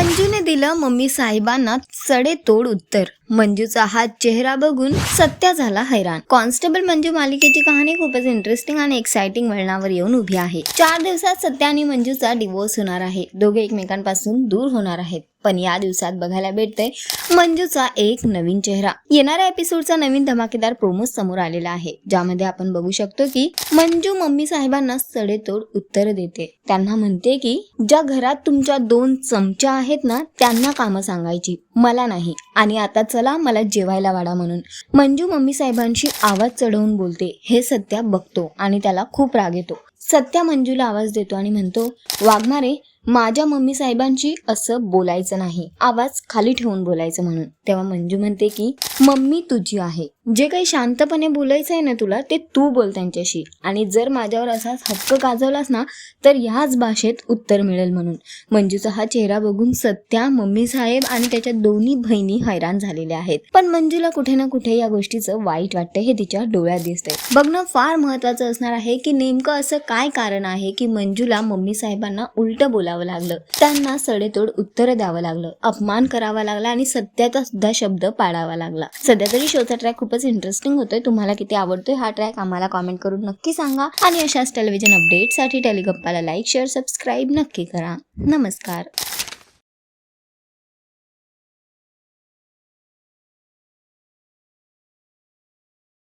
मंजूने दिलं मम्मी साहेबांना सडेतोड उत्तर. मंजूचा हा चेहरा बघून सत्या झाला हैराण. कॉन्स्टेबल मंजू मालिकेची कहाणी खूपच इंटरेस्टिंग आणि एक्साइटिंग वळणावर येऊन उभी आहे. चार दिवसात सत्या आणि मंजूचा डिवोर्स होणार आहे. दोघे एकमेकांपासून दूर होणार आहेत. पण या दिवसात बघायला भेटतंय मंजूचा एक नवीन चेहरा. येणाऱ्या एपिसोडचा नवीन धमाकेदार प्रोमो समोर आलेला आहे ज्यामध्ये आपण बघू शकतो की मंजू मम्मी साहेबांना सडेतोड उत्तर देते. त्यांना म्हणते की ज्या घरात तुमच्या दोन चमच्या आहेत ना त्यांना कामं सांगायची. मला नाही. आणि आता चला मला जेवायला वाढा म्हणून. मंजू मम्मी साहेबांशी आवाज चढवून बोलते. हे सत्या बघतो आणि त्याला खूप राग येतो. सत्या मंजूला आवाज देतो आणि म्हणतो वाघमारे माझ्या मम्मी साहेबांशी असं बोलायचं नाही. आवाज खाली ठेवून बोलायचं म्हणून. तेव्हा मंजू म्हणते की मम्मी तुझी आहे. जे काही शांतपणे बोलायचं आहे ना तुला ते तू बोल त्यांच्याशी. आणि जर माझ्यावर असाच हक्क गाजवलास ना तर ह्याच भाषेत उत्तर मिळेल म्हणून. मंजूचा हा चेहरा बघून सत्या मम्मी साहेब आणि त्याच्या दोन्ही बहिणी हैराण झालेल्या आहेत. पण मंजूला कुठे ना कुठे या गोष्टीचं वाईट वाटतं हे तिच्या डोळ्यात दिसतंय. बघणं फार महत्वाचं असणार आहे की नेमकं असं काय कारण आहे की मंजूला मम्मी साहेबांना उलट बोलावं लागलं. त्यांना सडेतोड उत्तर द्यावं लागलं. अपमान करावा लागला आणि सत्याचा सुद्धा शब्द पाळावा लागला. सध्या तरी शोचा ट्रॅक खूपच इंटरेस्टिंग होतोय. तुम्हाला किती आवडतोय हा ट्रॅक आम्हाला कॉमेंट करून नक्की सांगा. आणि अशाच टेलिव्हिजन अपडेटसाठी टेलिगप्पाला लाईक शेअर सबस्क्राईब नक्की करा. नमस्कार.